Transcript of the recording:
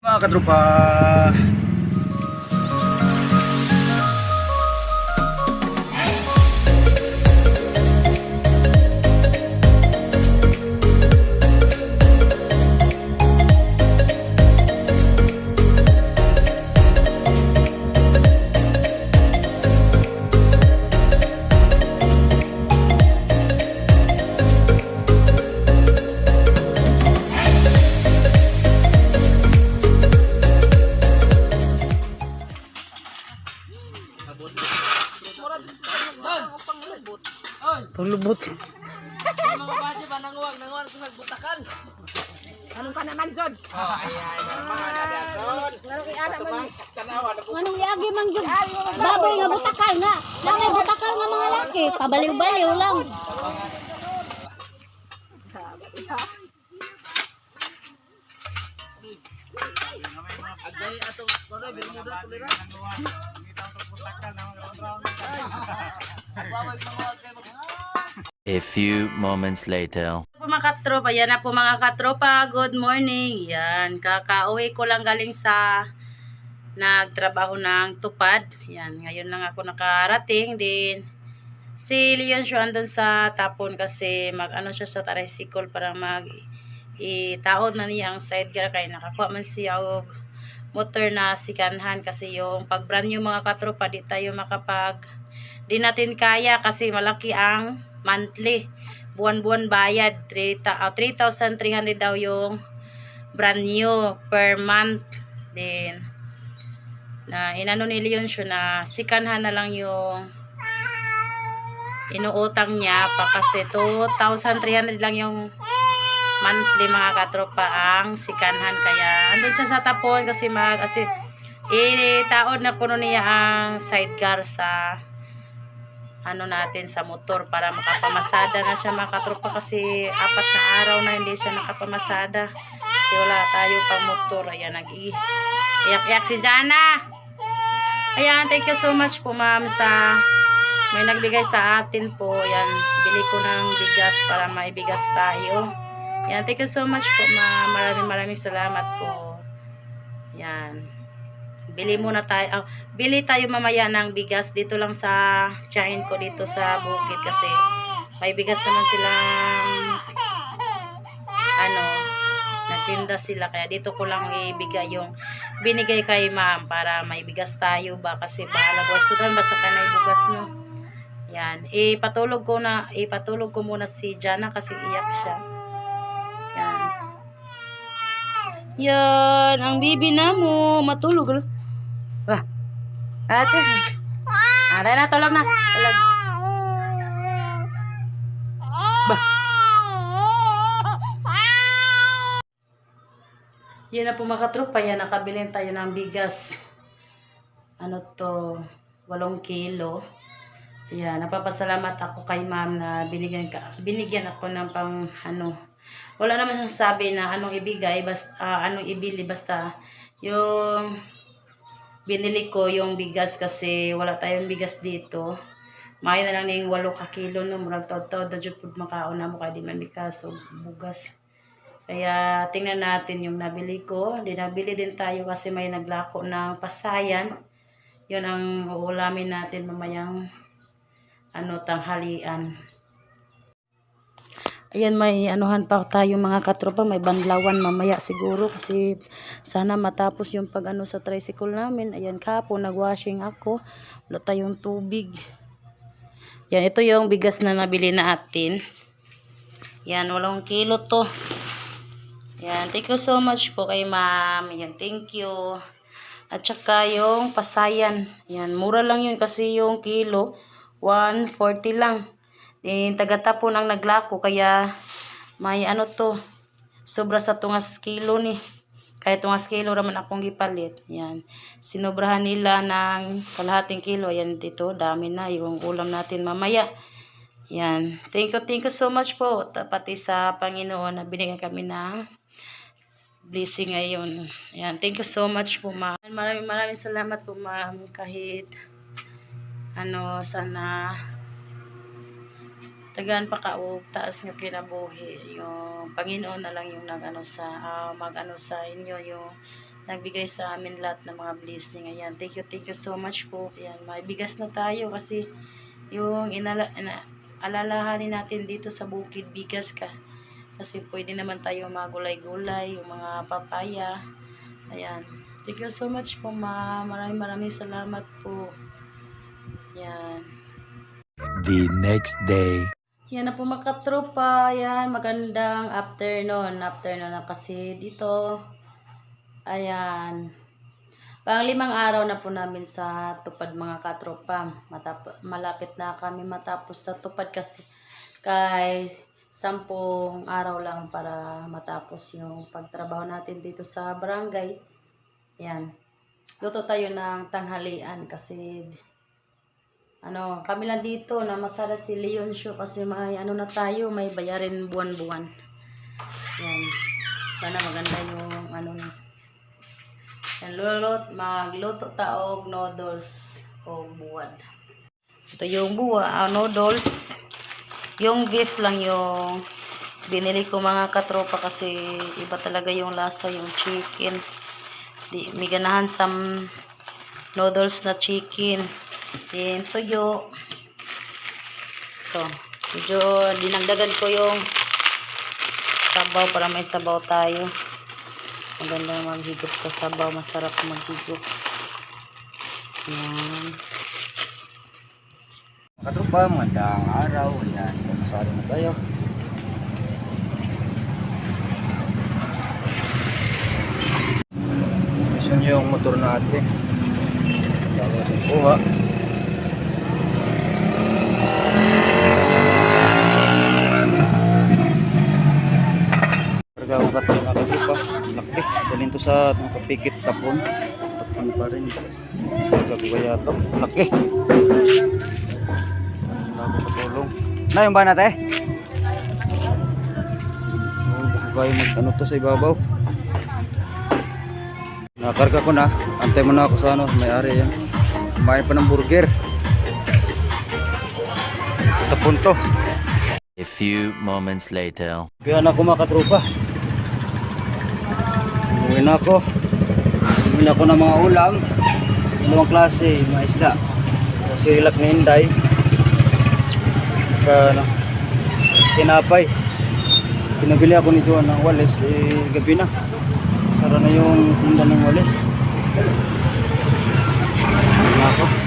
Mga katropa, Paglubot. Anong ka naman, Jod? Anong yagi man jud? Baboy nga butakal nga. Langay butakal nga mga laki. Pabaliw-baliw lang. A few moments later. po mga katropa, yan na po mga katropa, good morning. Yan, kakauwi ko lang galing sa nagtrabaho ng tupad. Yan, ngayon lang ako nakarating din. Si Leon siya andun sa tapon kasi mag ano siya sa tricycle para mag itaod na niya ang sidecar kaya nakakuha man siya og motor na sikanhan kasi yung pag brand new mga katropa di tayo makapag di natin kaya kasi malaki ang monthly. Buwan-buwan bayad. 3 ah, 3,300 daw yung brand new per month. Din na inano ni Leon siya na sikanhan na lang yung inuutang niya. Pa kasi 2,300 lang yung monthly mga katropa ang sikanhan. Kaya andun siya sa tapon kasi mag kasi itaod na kuno niya ang sidecar sa ano natin sa motor para makapamasada na siya mga katropa kasi apat na araw na hindi siya nakapamasada. Kasi wala tayo pang motor. Ayan nag iyak-iyak si Jana. Ayan thank you so much po ma'am sa may nagbigay sa atin po. Ayan bili ko ng bigas para maibigas tayo. Ayan thank you so much po ma'am. Maraming maraming salamat po. Ayan bili muna tayo ah, bili tayo mamaya ng bigas dito lang sa tiyahin ko dito sa bukid kasi may bigas naman silang ano nagtinda sila. Kaya dito ko lang ibigay yung binigay kay ma'am para may bigas tayo ba kasi bahala ko sudan basta ka na bugas no yan. Ipatulog ko na ipatulog ko muna si Jana kasi iyak siya yan yan ang bibi na mo matulog Wah. Ate. Ada na tulog na. Tulog. Yan na po mga katropa. Yan, nakabilin tayo ng bigas. Ano to? 8 kilo. Yan, napapasalamat ako kay ma'am na binigyan, ka, binigyan ako ng pang ano. Wala naman siyang sabi na anong ibigay, basta, ah, anong ibili, basta yung binili ko yung bigas kasi wala tayong bigas dito. Mayo na lang ning 8 ka kilo no, murag taw-taw da jud pud na mo kay di man bikas o bugas. Kaya tingnan natin yung nabili ko. Di nabili din tayo kasi may naglako ng pasayan. Yun ang uulamin natin mamayang ano tanghalian. Ayan, may anuhan pa tayo mga katropa. May banlawan mamaya siguro kasi sana matapos yung pag ano sa tricycle namin. Ayan, kapo nagwashing ako. Wala tayong tubig. Yan, ito yung bigas na nabili na atin. Yan, walong kilo to. Yan, thank you so much po kay ma'am. Yan, thank you. At saka yung pasayan. Yan, mura lang yun kasi yung kilo, 140 lang. Din tagatapon ang naglako kaya may ano to sobra sa tungas kilo ni. Kaya tungas kilo raman akong gipalit. Yan. Sinobrahan nila ng kalahating kilo. Yan dito, dami na yung ulam natin mamaya. Yan. Thank you, thank you so much po. Pati sa Panginoon na binigyan kami ng blessing ngayon. Yan. Thank you so much po, ma'am. Maraming maraming salamat po, ma'am. Kahit ano, sana tagaan pa ka og taas nga kinabuhi yung Panginoon na lang yung nag ano sa ah, mag ano sa inyo yung nagbigay sa amin lahat ng mga blessing. Ayan, thank you, thank you so much po. Ayan, may bigas na tayo kasi yung inala, ina, alalahanin natin dito sa bukid, bigas ka. Kasi pwede naman tayo magulay-gulay, yung mga papaya. Ayan. Thank you so much po, ma. Maraming maraming salamat po. Ayan. The next day. Yan na po mga katropa. Yan, magandang afternoon. Afternoon na kasi dito. Ayan. Pang limang araw na po namin sa tupad mga katropa. Matap malapit na kami matapos sa tupad kasi kay sampung araw lang para matapos yung pagtrabaho natin dito sa barangay. Yan. Luto tayo ng tanghalian kasi ano, kami lang dito na masala si Leon Show kasi may ano na tayo, may bayarin buwan-buwan. Yan. Sana maganda yung ano na. Yan, lulot, magluto taog noodles o buwad. Ito yung buwa, ah, noodles. Yung beef lang yung binili ko mga katropa kasi iba talaga yung lasa yung chicken. Di, may ganahan sa noodles na chicken. Then, tuyo. Ito. Medyo dinagdagan ko yung sabaw para may sabaw tayo. Maganda maghigop sa sabaw. Masarap maghigop. Yan. Katropa, magandang araw. Ayan, pumasari na tayo. Mission yung motor natin. Bago natin kuha. Karga ko kato na katropa. Laki. Dalhin to sa nakapikit tapon. Tapon pa rin. Ko kaya to. Laki. Bago patulong. Na yung ba natin? Oh, bago kayo mag ano to sa ibabaw. Nakarga ko na. Antay mo na ako sa ano, may ari yan. Kumain pa ng burger. Tapon to. A few moments later. Kaya na ako Uwi na ako. Uwi na ako ng mga ulam. Dalawang klase, mga isda. Silak na hinday. Saka, ano, tinapay. Pinabili ako nito ng walis. Eh, gabi na. Sara na yung tinda ng walis. Uwi na ako.